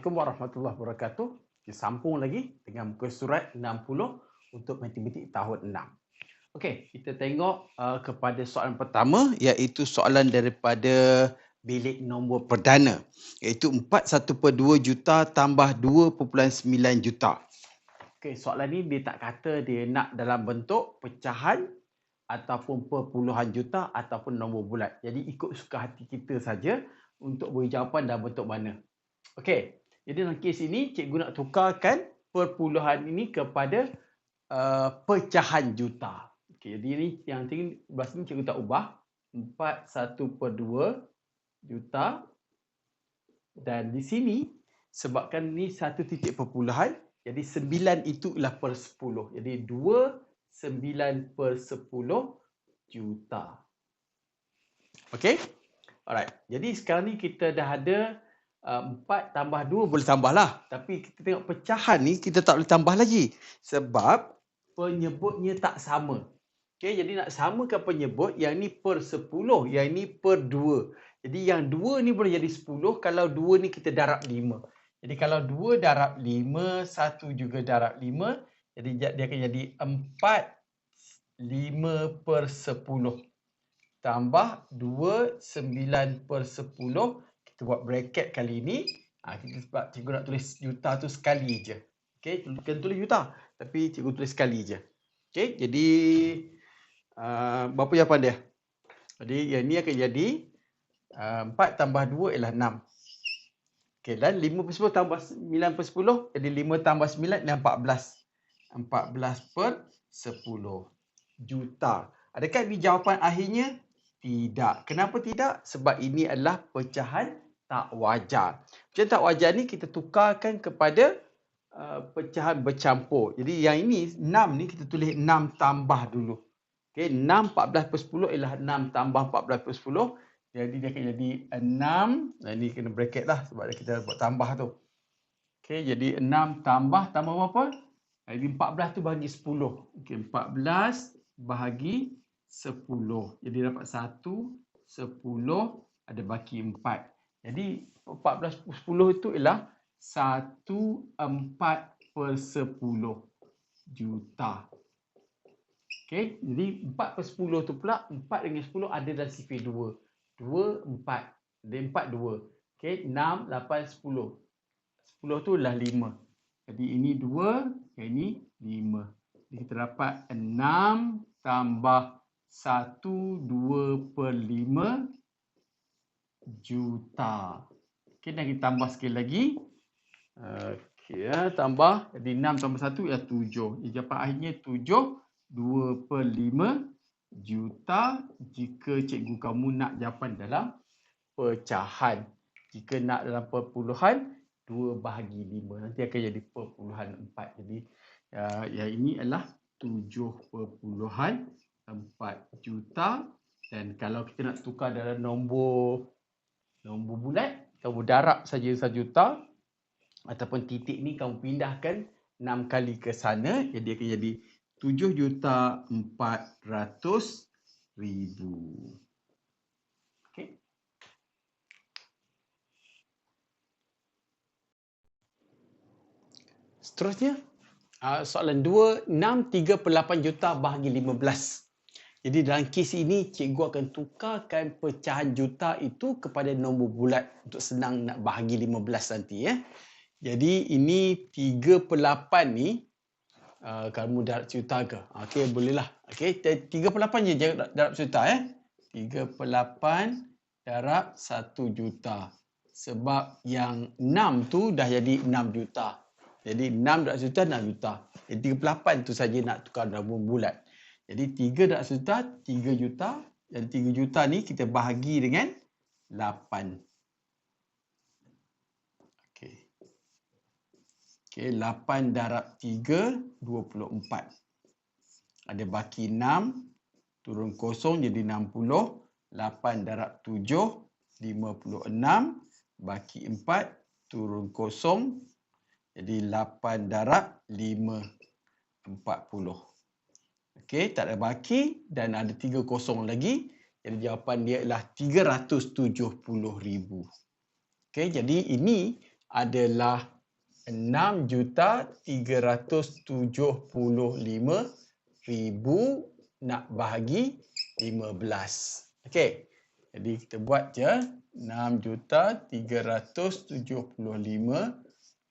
Assalamualaikum warahmatullahi wabarakatuh. Kita sambung lagi dengan muka surat 60 untuk matematik tahun 6. Okey, kita tengok uh, kepada soalan pertama iaitu soalan daripada bilik nombor perdana iaitu 41 per 2 juta tambah 2.9 juta. Okey, soalan ni dia tak kata dia nak dalam bentuk pecahan ataupun perpuluhan juta ataupun nombor bulat. Jadi ikut suka hati kita saja untuk beri jawapan dalam bentuk mana. Okey. Jadi dalam kes ini cikgu nak tukarkan perpuluhan ini kepada uh, pecahan juta. Okey, jadi ini yang tinggi bahasa ini cikgu tak ubah. 4 1 per 2 juta. Dan di sini sebabkan ini satu titik perpuluhan, jadi 9 itu ialah per 10. Jadi 2 9 per 10 juta. Okey? Alright. Jadi sekarang ni kita dah ada Uh, empat tambah dua boleh tambah lah. Tapi kita tengok pecahan ni kita tak boleh tambah lagi. Sebab penyebutnya tak sama. Okay, jadi nak samakan penyebut yang ni per sepuluh, yang ni per dua. Jadi yang dua ni boleh jadi sepuluh kalau dua ni kita darab lima. Jadi kalau dua darab lima, satu juga darab lima. Jadi dia akan jadi empat lima per sepuluh. Tambah dua sembilan per sepuluh kita buat bracket kali ini. Ha, kita sebab cikgu nak tulis juta tu sekali je. Okey, kena tulis juta. Tapi cikgu tulis sekali je. Okey, jadi uh, berapa jawapan dia? Jadi yang ni akan jadi uh, 4 tambah 2 ialah 6. Okey, dan 5 per 10 tambah 9 per 10. Jadi 5 tambah 9 ialah 14. 14 per 10 juta. Adakah ini jawapan akhirnya? Tidak. Kenapa tidak? Sebab ini adalah pecahan tak wajar. Pecahan tak wajar ni kita tukarkan kepada uh, pecahan bercampur. Jadi yang ini 6 ni kita tulis 6 tambah dulu. Okey, 6 14 per 10 ialah 6 tambah 14 per 10. Jadi dia akan jadi 6. Nah ini kena bracket lah sebab kita buat tambah tu. Okey, jadi 6 tambah tambah berapa? Jadi 14 tu bagi 10. Okey, 14 bahagi 10. Jadi dapat 1 10 ada baki 4. Jadi 14 per 10 itu ialah 1 4 per 10 juta. Okey, jadi 4 per 10 tu pula 4 dengan 10 ada dalam sifir 2. 2 4. Jadi 4 2. Okey, 6 8 10. 10 tu ialah 5. Jadi ini 2, yang ini 5. Jadi kita dapat 6 tambah 1 2 per 5 juta. Okey, dan kita tambah sekali lagi. Okey, ya, tambah. Jadi 6 tambah 1 ialah 7. Jadi jawapan akhirnya 7, 2 per 5 juta jika cikgu kamu nak jawapan dalam pecahan. Jika nak dalam perpuluhan, 2 bahagi 5. Nanti akan jadi perpuluhan 4. Jadi ya, yang ini adalah 7 perpuluhan 4 juta. Dan kalau kita nak tukar dalam nombor nombor bulat, kamu darab saja satu juta ataupun titik ni kamu pindahkan enam kali ke sana, jadi akan jadi tujuh juta empat ratus ribu. Seterusnya, uh, soalan dua, enam tiga per lapan juta bahagi lima belas. Jadi dalam kes ini, cikgu akan tukarkan pecahan juta itu kepada nombor bulat untuk senang nak bahagi 15 nanti. Ya. Jadi ini 3 per 8 ni, uh, kamu darab juta ke? Okey, bolehlah. Okey, 3 per 8 je darab juta. Ya. 3 per 8 darab 1 juta. Sebab yang 6 tu dah jadi 6 juta. Jadi 6 darab juta, 6 juta. Jadi 3 per 8 tu saja nak tukar nombor bulat. Jadi 3 darab juta, 3 juta. Dan 3 juta ni kita bahagi dengan 8. Okey. Okey, 8 darab 3, 24. Ada baki 6, turun kosong jadi 60. 8 darab 7, 56. Baki 4, turun kosong. Jadi 8 darab 5, 40. Okey, tak ada baki dan ada tiga kosong lagi. Jadi jawapan dia ialah 370,000. Okey, jadi ini adalah 6 juta 375 ribu nak bahagi 15. Okey. Jadi kita buat je 6 juta 375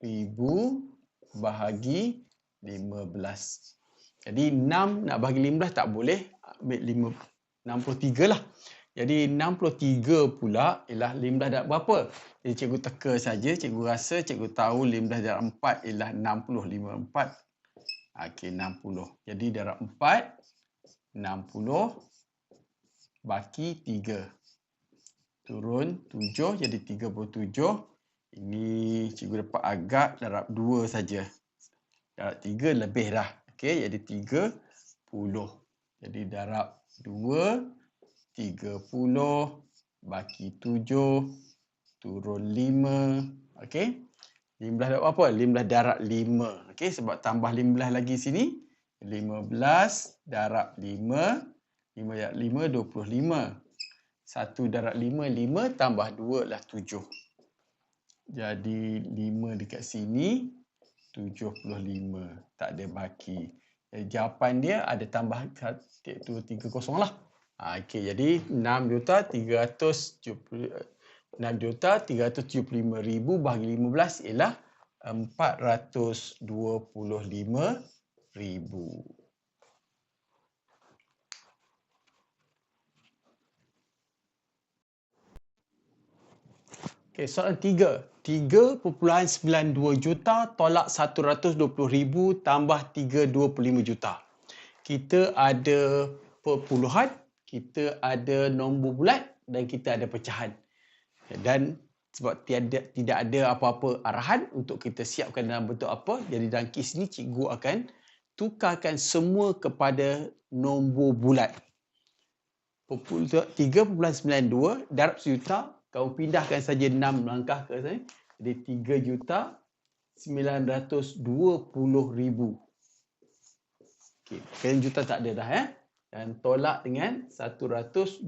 ribu bahagi 15. Jadi 6 nak bahagi 15 tak boleh. Ambil 5, 63 lah. Jadi 63 pula ialah 15 darab berapa? Jadi cikgu teka saja, cikgu rasa cikgu tahu 15 darab 4 ialah 60. 5, 4. Okey, 60. Jadi darab 4, 60 baki 3. Turun 7 jadi 37. Ini cikgu dapat agak darab 2 saja. Darab 3 lebih dah. Okey, jadi 30. Jadi darab 2 30 baki 7 turun 5 okey 15 darab apa? 15 darab 5 okey sebab tambah 15 lagi sini 15 darab 5 5 darab 5 25 1 darab 5 5 tambah 2 lah 7 jadi 5 dekat sini 75 tak ada baki. Jadi jawapan dia ada tambah 1 2 3 kosong lah. Ha, okey, jadi 6 juta 370 6 juta 375 ribu bahagi 15 ialah 425 ribu. Okey, soalan 3. 3.92 juta tolak 120 ribu tambah 325 juta. Kita ada perpuluhan kita ada nombor bulat dan kita ada pecahan. Dan sebab tiada tidak ada apa-apa arahan untuk kita siapkan dalam bentuk apa, jadi dalam kes ni cikgu akan tukarkan semua kepada nombor bulat. 3.92 darab sejuta, kau pindahkan saja 6 langkah ke sana. Jadi 3 juta 920 ribu. Kan juta tak ada dah. Eh? dan tolak dengan 120,000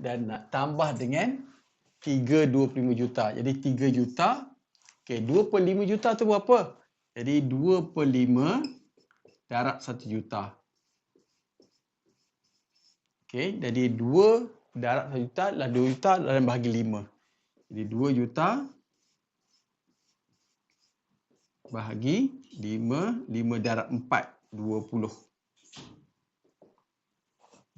dan nak tambah dengan 325 juta. Jadi 3 juta. Okey, 2 per 5 juta tu berapa? Jadi 2 per 5 darab 1 juta. Okey, jadi 2 darab 1 juta adalah 2 juta dalam bahagi 5. Jadi 2 juta bahagi 5, 5 darab 4, 20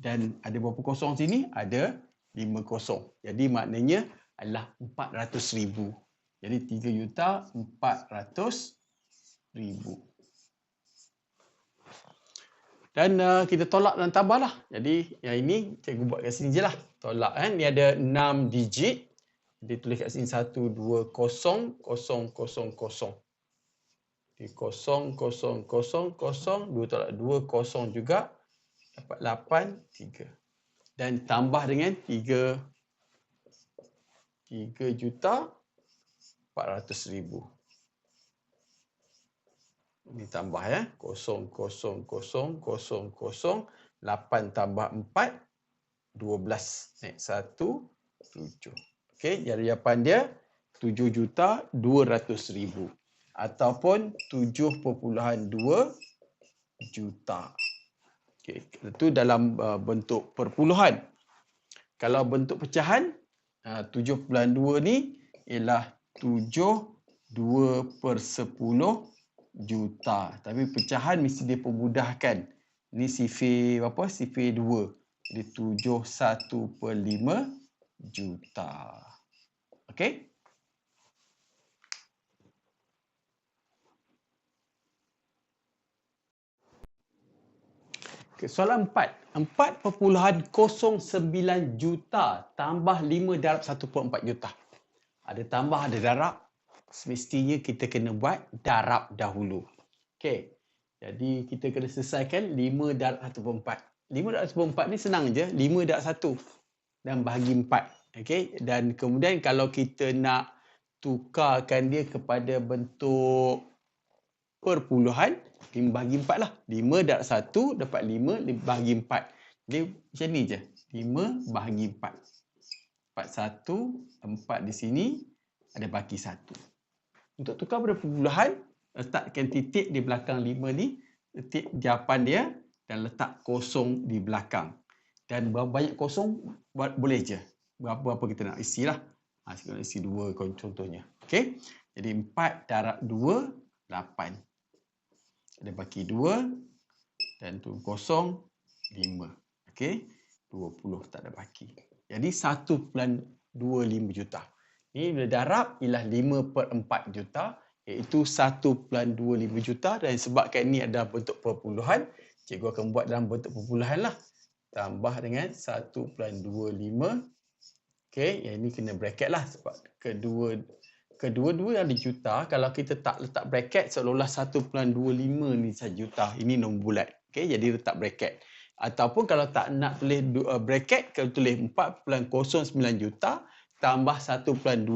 dan ada berapa kosong sini? Ada 5 kosong. Jadi maknanya adalah 400 ribu. Jadi 3 juta 400 ribu. Dan uh, kita tolak dan tambah lah. Jadi yang ini cikgu buat kat sini je lah. Tolak kan. Ni ada 6 digit. Jadi tulis kat sini 1, 2, 0, 0, 0, 0. Jadi 0, 0, 0, 0. 2 tolak 2, 0 juga dapat 8, 3. Dan tambah dengan 3, 3 juta 400 ribu. Ini tambah ya. 0, 0, 0, 0, 0, 8 tambah 4, 12. Naik 1, 7. Okey, jadi jawapan dia 7 juta 200 ribu. Ataupun 7.2 juta. Okay. Itu dalam uh, bentuk perpuluhan. Kalau bentuk pecahan, uh, 7.2 ni ialah 7 2 per 10 juta. Tapi pecahan mesti dipermudahkan. Ini sifir apa? Sifir 2. Jadi 7 1 per 5 juta. Okey? Okay, soalan 4. 4.09 juta tambah 5 darab 1.4 juta. Ada tambah, ada darab. Semestinya kita kena buat darab dahulu. Okey. Jadi kita kena selesaikan 5 darab 1.4. 5 darab 1.4 ni senang je. 5 darab 1 dan bahagi 4. Okey. Dan kemudian kalau kita nak tukarkan dia kepada bentuk perpuluhan, 5 bahagi 4 lah. 5 darab 1 dapat 5 bahagi 4. Jadi macam ni je. 5 bahagi 4. 4 1, 4 di sini. ada baki 1. Untuk tukar pada perpuluhan, letakkan titik di belakang 5 ni, titik jawapan dia dan letak kosong di belakang. Dan berapa banyak kosong, boleh je. Berapa-berapa kita nak isi lah. Ha, kita nak isi 2 contohnya. Okay. Jadi 4 darab 2, 8. Ada baki 2 dan tu kosong 5. Okay. 20 tak ada baki. Jadi 1.25 juta. Ini bila darab ialah 5 per 4 juta iaitu 1.25 juta dan sebabkan ini adalah bentuk perpuluhan. Cikgu akan buat dalam bentuk perpuluhan lah. Tambah dengan 1.25 okey yang ini kena bracket lah sebab kedua kedua-dua yang juta. Kalau kita tak letak bracket seolah-olah 1.25 ni saja juta. Ini nombor bulat okey jadi letak bracket. Ataupun kalau tak nak tulis uh, bracket kalau tulis 4.09 juta tambah 1.25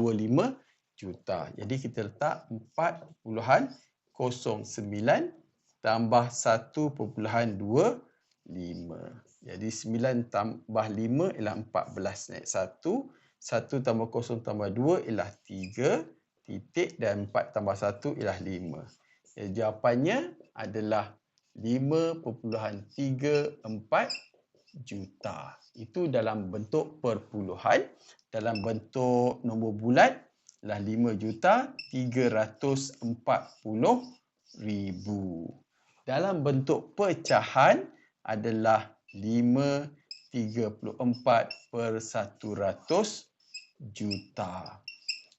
juta. Jadi kita letak 4.09 tambah 1.25. Jadi 9 tambah 5 ialah 14 naik 1. 1 tambah 0 tambah 2 ialah 3 titik dan 4 tambah 1 ialah 5. Jadi jawapannya adalah 5.34 juta. Itu dalam bentuk perpuluhan. Dalam bentuk nombor bulat adalah 5 juta 340 ribu. Dalam bentuk pecahan adalah 534 per 100 juta.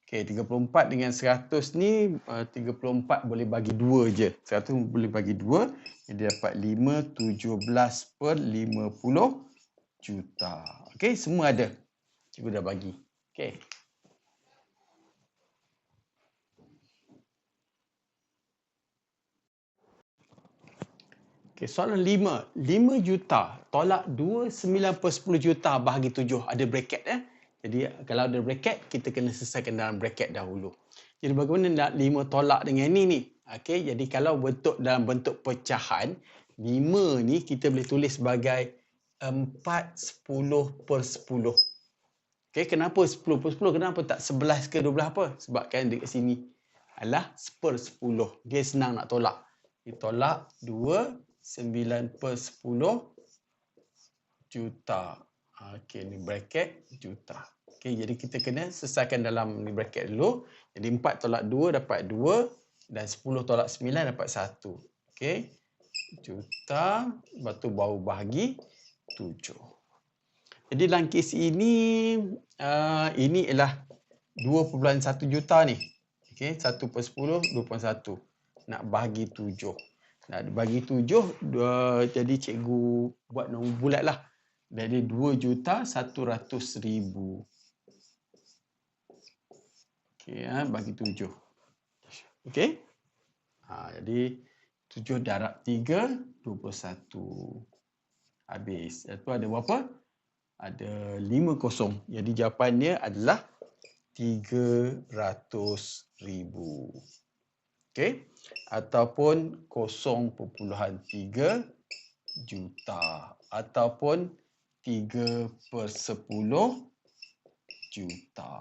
Okey, 34 dengan 100 ni 34 uh, boleh bagi 2 je. 100 boleh bagi 2. Jadi dapat 5 17 per 50 juta. Okey, semua ada. Cikgu dah bagi. Okey. Okay, soalan lima. Lima juta tolak dua sembilan per sepuluh juta bahagi tujuh. Ada bracket eh. Jadi kalau ada bracket, kita kena selesaikan dalam bracket dahulu. Jadi bagaimana nak lima tolak dengan ini ni? Okay, jadi kalau bentuk dalam bentuk pecahan, lima ni kita boleh tulis sebagai empat sepuluh per sepuluh. Okay, kenapa sepuluh per sepuluh? Kenapa tak sebelas ke dua belas apa? Sebab kan dekat sini adalah per sepuluh. Okay, senang nak tolak. Ditolak dua 9 per 10 juta. Okey, ni bracket juta. Okey, jadi kita kena selesaikan dalam ni bracket dulu. Jadi 4 tolak 2 dapat 2 dan 10 tolak 9 dapat 1. Okey. Juta, lepas tu baru bahagi 7. Jadi dalam kes ini, uh, ini ialah 2.1 juta ni. Okey, 1 per 10, 2.1. Nak bahagi 7. Nah, bagi tujuh, dua, jadi cikgu buat nombor bulat lah. Dari dua juta satu ratus ribu. Okey, ha, bagi tujuh. Okey. Ha, jadi tujuh darab tiga, dua puluh satu. Habis. Itu ada berapa? Ada lima kosong. Jadi jawapannya adalah tiga ratus ribu. Okey ataupun 0.3 juta ataupun 3 per 10 juta.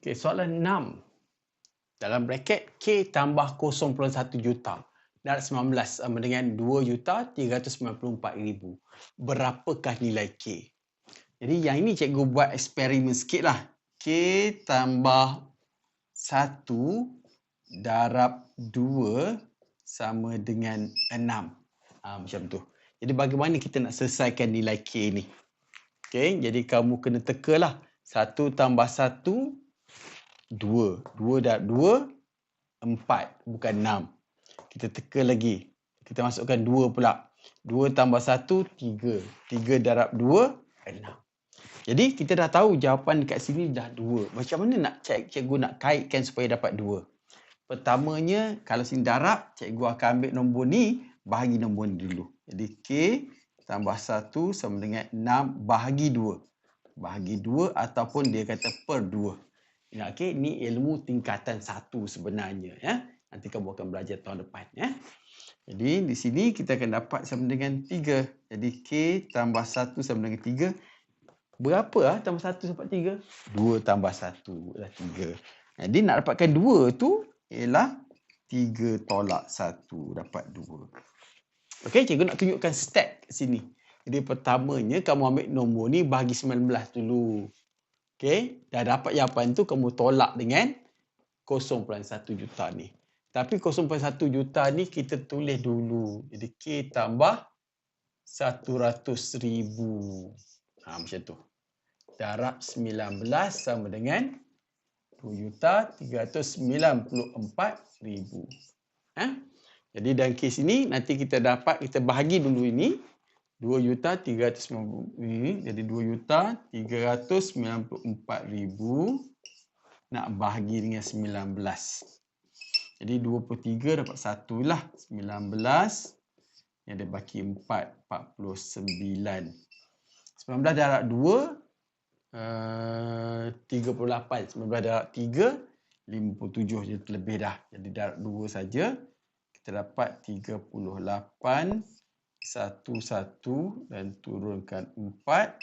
Okay, soalan 6. Dalam bracket K tambah 0.1 juta dan 19 sama dengan 2 juta 394,000. Berapakah nilai K? Jadi yang ini cikgu buat eksperimen sikit lah. K tambah 1 darab 2 sama dengan 6. Ha, macam tu. Jadi bagaimana kita nak selesaikan nilai K ni? Okay, jadi kamu kena teka lah. 1 tambah 1, 2. 2 darab 2, 4. Bukan 6 kita teka lagi. Kita masukkan 2 pula. 2 tambah 1, 3. 3 darab 2, 6. Jadi kita dah tahu jawapan dekat sini dah 2. Macam mana nak cek cikgu nak kaitkan supaya dapat 2? Pertamanya, kalau sini darab, cikgu akan ambil nombor ni, bahagi nombor ni dulu. Jadi K tambah 1 sama dengan 6 bahagi 2. Bahagi 2 ataupun dia kata per 2. Ingat, okay? Ini ilmu tingkatan 1 sebenarnya. Ya? Nanti kamu akan belajar tahun depan. Ya. Jadi di sini kita akan dapat sama dengan 3. Jadi K tambah 1 sama dengan 3. Berapa lah tambah 1 sampai 3? 2 tambah 1 adalah 3. Jadi nak dapatkan 2 tu ialah 3 tolak 1 dapat 2. Okey, cikgu nak tunjukkan step sini. Jadi pertamanya kamu ambil nombor ni bagi 19 dulu. Okey, dah dapat jawapan tu kamu tolak dengan 0.1 juta ni. Tapi 0.1 juta ni kita tulis dulu. Jadi K tambah 100 ribu. Ha, macam tu. Darab 19 sama dengan 2 juta 394 ribu. Ha? Jadi dalam kes ini nanti kita dapat, kita bahagi dulu ini. 2 juta 390 ini. Jadi 2 juta 394 ribu. Nak bahagi dengan 19. Jadi 23 dapat 1 lah. 19. Yang ada baki 4. 49. 19 darab 2. Uh, 38. 19 darab 3. 57 je terlebih dah. Jadi darab 2 saja. Kita dapat 38. 1, 1 dan turunkan 4.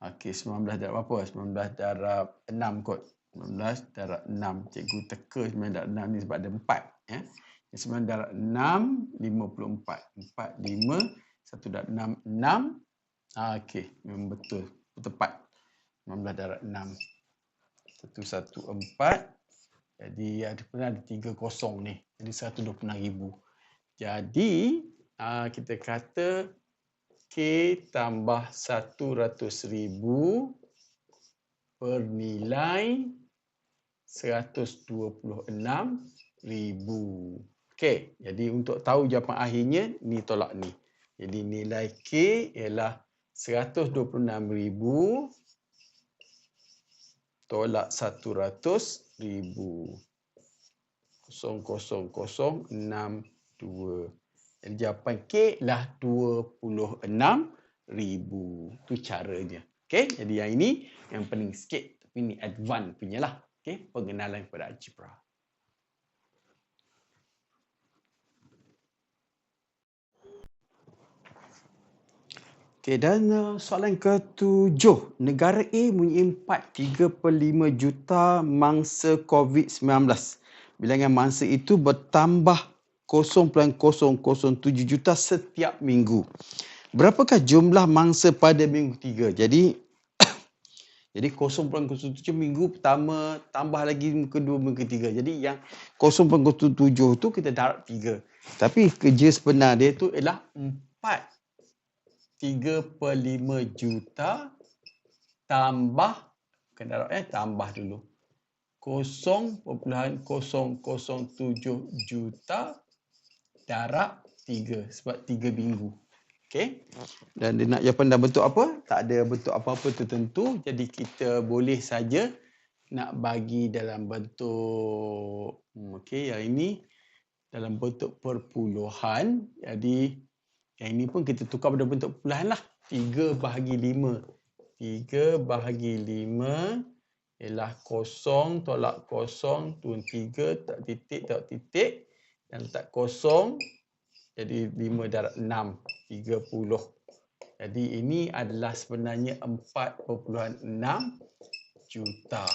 Okey, 19 darab apa? 19 darab 6 kot. 19 darab 6. Cikgu teka 19 darab 6 ni sebab ada 4. Ya. 19 darab 6, 54. 4, 5, 1 darab 6, 6. Ah, Okey, memang betul. Tepat. 19 darab 6. 1, 1, 4. Jadi ada pernah ada 3 kosong ni. Jadi 126 ribu. Jadi ah, kita kata K tambah 100 ribu bernilai 126,000. Okey, jadi untuk tahu jawapan akhirnya, ni tolak ni. Jadi nilai K ialah 126,000 tolak 100,000. 00062. Jadi jawapan K ialah 26,000. Itu caranya. Okey, jadi yang ini yang paling sikit. Tapi ini advance punya lah. Okay, pengenalan kepada algebra. Okay, dan uh, soalan ketujuh. Negara A mempunyai 4, 3 per 5 juta mangsa COVID-19. Bilangan mangsa itu bertambah 0.007 juta setiap minggu. Berapakah jumlah mangsa pada minggu tiga? Jadi jadi 0.07 minggu pertama tambah lagi minggu kedua minggu ketiga. Jadi yang 0.07 tu kita darab 3. Tapi kerja sebenar dia tu ialah 4. 3 per 5 juta tambah kena darab eh tambah dulu. 0.007 juta darab 3 sebab 3 minggu. Okay. Dan dia nak jawapan dalam bentuk apa? Tak ada bentuk apa-apa tertentu. Jadi kita boleh saja nak bagi dalam bentuk hmm, okey yang ini dalam bentuk perpuluhan. Jadi yang ini pun kita tukar pada bentuk perpuluhan lah. 3 bahagi 5. 3 bahagi 5 ialah kosong tolak kosong turun 3 tak titik tak titik dan letak kosong jadi 5 darab 6, 30. Jadi ini adalah sebenarnya 4.6 juta.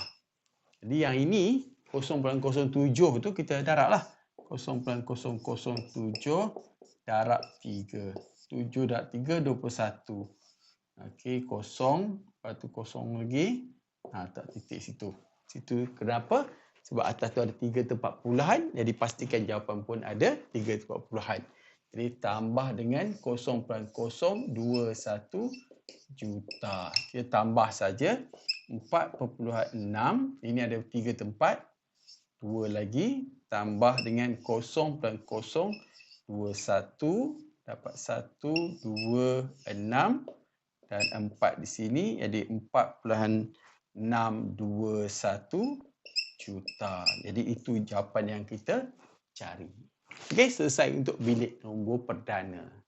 Jadi yang ini 0.07 tu kita darab lah. 0.007 darab 3. 7 darab 3, 21. Okey, kosong. Lepas tu kosong lagi. Ha, tak titik situ. Situ kenapa? Sebab atas tu ada 3 tempat puluhan. Jadi pastikan jawapan pun ada 3 tempat puluhan. Jadi tambah dengan 0.021 juta. Kita tambah saja 4.6. Ini ada tiga tempat. Dua lagi. Tambah dengan 0.021. Dapat 1, 2, 6. Dan 4 di sini. Jadi 4.621 juta. Jadi itu jawapan yang kita cari. Okey, selesai untuk bilik nombor perdana.